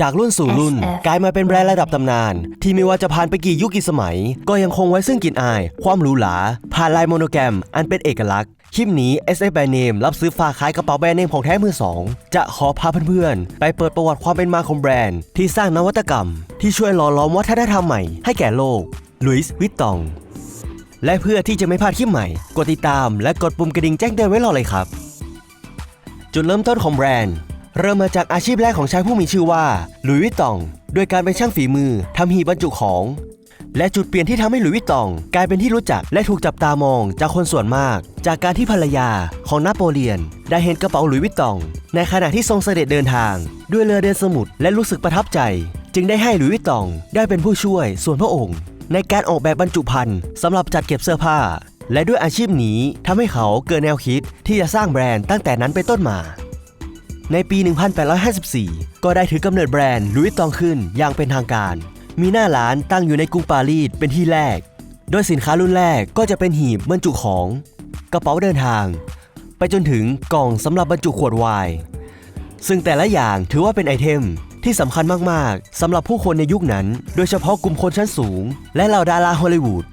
จากรุ่นสู่รุ่น SF กลายมาเป็นแบรนด์ระดับตำนาน ที่ไม่ว่าจะผ่านไปกี่ยุคกี่สมัย ก็ยังคงไว้ซึ่งกลิ่นอาย ความหรูหราผ่านลายโมโนแกรม อันเป็นเอกลักษณ์ คลิปนี้ SF Brand Name รับซื้อฝากขายกระเป๋าแบรนด์เนมของแท้มือสองจะขอพาเพื่อนๆ ไปเปิดประวัติความเป็นมาของแบรนด์ ที่สร้างนวัตกรรม ที่ช่วยหล่อหลอมวัฒนธรรมใหม่ให้แก่โลกลุยส์วิตตองและเพื่อที่จะไม่พลาดคลิปใหม่ กดติดตามและกดปุ่มกระดิ่งแจ้งเตือนไว้รอเลยครับ จุดเริ่มต้นของแบรนด์ เริ่มมาจากอาชีพแรกของชายผู้มีชื่อว่าหลุยส์วิตตองด้วยการเป็นช่างฝีมือทำหีบบรรจุของ และจุดเปลี่ยนที่ทำให้หลุยส์วิตตอง กลายเป็นที่รู้จักและถูกจับตามองจากคนส่วนมาก จากการที่ภรรยาของนโปเลียน ได้เห็นกระเป๋าหลุยส์วิตตอง ในขณะที่ทรงเสด็จเดินทาง ด้วยเรือเดินสมุทรและรู้สึกประทับใจ จึงได้ให้หลุยส์วิตตองได้เป็นผู้ช่วยส่วนพระองค์ ในการออกแบบบรรจุภัณฑ์สำหรับจัดเก็บเสื้อผ้าและด้วยอาชีพนี้ทำให้เขาเกิดแนวคิดที่จะสร้างแบรนด์ตั้งแต่นั้นเป็นต้นมา ในปี 1854 ก็ได้ถือกำเนิดแบรนด์ลุยตองขึ้นอย่างเป็นทางการ มีหน้าร้านตั้งอยู่ในกรุงปารีสเป็นที่แรก โดยสินค้ารุ่นแรกก็จะเป็นหีบบรรจุของ กระเป๋าเดินทาง ไปจนถึงกล่องสำหรับบรรจุขวดไวน์ซึ่งแต่ละอย่างถือว่าเป็นไอเทมที่สำคัญมาก ๆ สำหรับผู้คนในยุคนั้น โดยเฉพาะกลุ่มคนชั้นสูง และเหล่าดาราฮอลลีวูด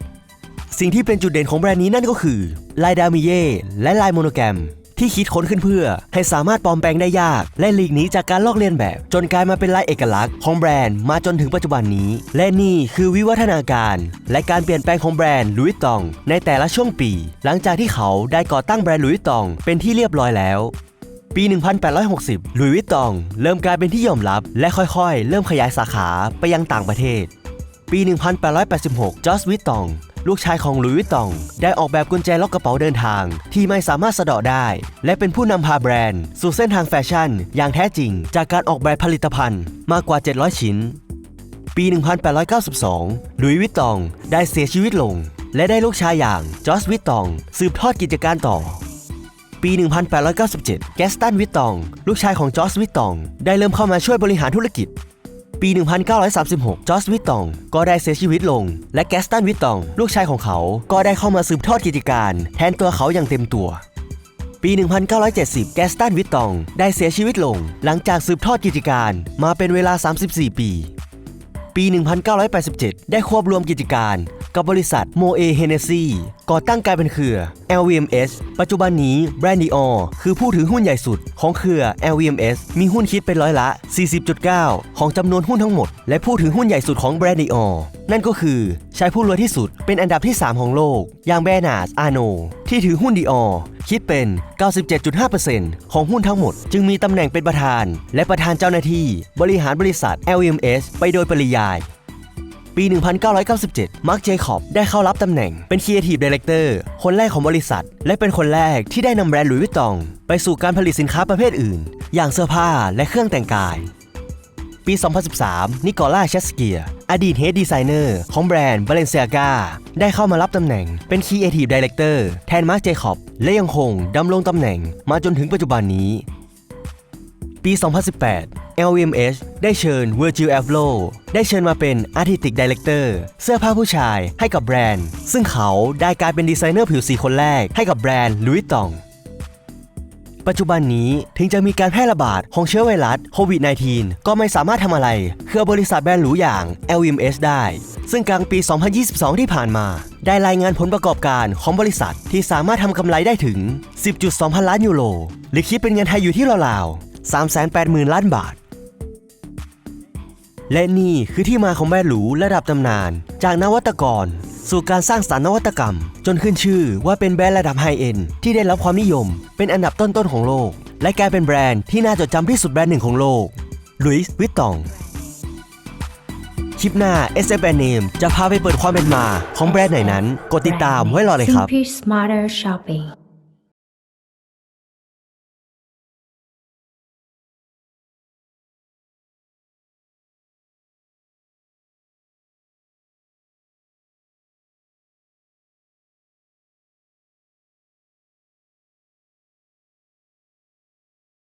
สิ่งที่เป็นจุดเด่นของแบรนด์นี้นั่นก็คือลายดามิเย่และลายโมโนแกรม ที่คิดค้นขึ้นเพื่อ ให้สามารถปลอมแปลงได้ยาก และหลีกหนีจากการลอกเลียนแบบ จนกลายมาเป็นลายเอกลักษณ์ของแบรนด์มาจนถึงปัจจุบันนี้ และนี่คือวิวัฒนาการ และการเปลี่ยนแปลงของแบรนด์ลุยตอง ในแต่ละช่วงปี หลังจากที่เขาได้ก่อตั้งแบรนด์ลุยตอง เป็นที่เรียบร้อยแล้วปี 1860หลุยวิตตอง เริ่มกลายเป็นที่ยอมรับ และค่อยๆ เริ่มขยายสาขาไปยังต่างประเทศ ปี 1886 จอร์จวิตตอง ลูกชายของหลุยส์วิตตอง ได้ออกแบบกุญแจล็อกกระเป๋าเดินทาง ที่ไม่สามารถสะเดาะได้ และเป็นผู้นำพาแบรนด์ สู่เส้นทางแฟชั่น อย่างแท้จริง จากการออกแบบผลิตภัณฑ์มากกว่า 700 ชิ้น ปี 1892 หลุยส์วิตตองได้เสียชีวิตลง และได้ลูกชายอย่างจอร์จวิตตอง สืบทอดกิจการต่อปี 1897 แกสตัน วิตตอง ลูกชายของจอร์จวิตตอง ได้เริ่มเข้ามาช่วยบริหารธุรกิจ ปี 1936 จอร์จวิตตอง ก็ได้เสียชีวิตลง และแกสตันวิตตอง ลูกชายของเขาก็ได้เข้ามาสืบทอดกิจการ แทนตัวเขาอย่างเต็มตัว ปี 1970 แกสตันวิตตอง ได้เสียชีวิตลง หลังจากสืบทอดกิจการมาเป็นเวลา 34 ปี ปี 1987 ได้ควบรวมกิจการ กับบริษัทโมเอเฮเนซีก่อตั้งกลายเป็นเครือ LVMS ปัจจุบันนี้แบรนด์ดีออคือผู้ถือหุ้นใหญ่สุดของเครือ LVMS มีหุ้นคิดเป็นร้อยละ 40.9 ของจำนวนหุ้นทั้งหมด และผู้ถือหุ้นใหญ่สุดของแบรนด์ดีออนั่นก็คือชายผู้รวยที่สุดเป็นอันดับที่ 3 ของโลก อย่างแบรนาร์ดอาโน ที่ถือหุ้นดีออคิดเป็น 97.5%ของหุ้นทั้งหมด จึงมีตำแหน่งเป็นประธาน และประธานเจ้าหน้าที่ บริหารบริษัท LVMS ไปโดยปริยาย ปี 1997 มาร์ค เจคอบได้เข้ารับตำแหน่งเป็น Creative Director คนแรกของบริษัท และเป็นคนแรกที่ได้นำแบรนด์หลุยส์วิตตอง ไปสู่การผลิตสินค้าประเภทอื่น อย่างเสื้อผ้าและเครื่องแต่งกายปี 2013 นิโคล่าเชสเกีย อดีตเฮดดีไซเนอร์ของแบรนด์ Balenciaga ได้เข้ามารับตำแหน่งเป็น Creative Director แทนมาร์คเจคอบ และยังคงดำรงตำแหน่งมาจนถึงปัจจุบันนี้ ปี 2018 LVMH ได้เชิญ Virgil Abloh ได้เชิญมาเป็น Artistic Director เสื้อผ้าผู้ชายให้กับแบรนด์ ซึ่งเขาได้กลายเป็นดีไซเนอร์ผิวสีคนแรกให้กับแบรนด์ Louis Vuitton ปัจจุบันนี้ถึงจะมีการแพร่ระบาดของเชื้อไวรัสโควิด -19 ก็ไม่สามารถทำอะไรเครือบริษัทแบรนด์หรูอย่าง LVMH ได้ ซึ่งกลางปี 2022 ที่ผ่านมา ได้รายงานผลประกอบการของบริษัทที่สามารถทำกำไรได้ถึง 10.2 พันล้านยูโร หรือคิดเป็นเงินไทยอยู่ที่ราวๆ 380,000 ล้านบาท และนี่คือที่มาของแบรนด์หรูระดับตำนาน จากนวัตกร สู่การสร้างสรรค์นวัตกรรม จนขึ้นชื่อว่าเป็นแบรนด์ระดับไฮเอ็นที่ได้รับความนิยม เป็นอันดับต้นๆของโลก และกลายเป็นแบรนด์ที่น่าจดจำที่สุดแบรนด์หนึ่งของโลกลุยส์วิตตองคลิปหน้า SF Name จะพาไปเปิดความเป็นมาของแบรนด์ไหนนั้น กดติดตามไว้รอเลยครับ Simply Smarter Shopping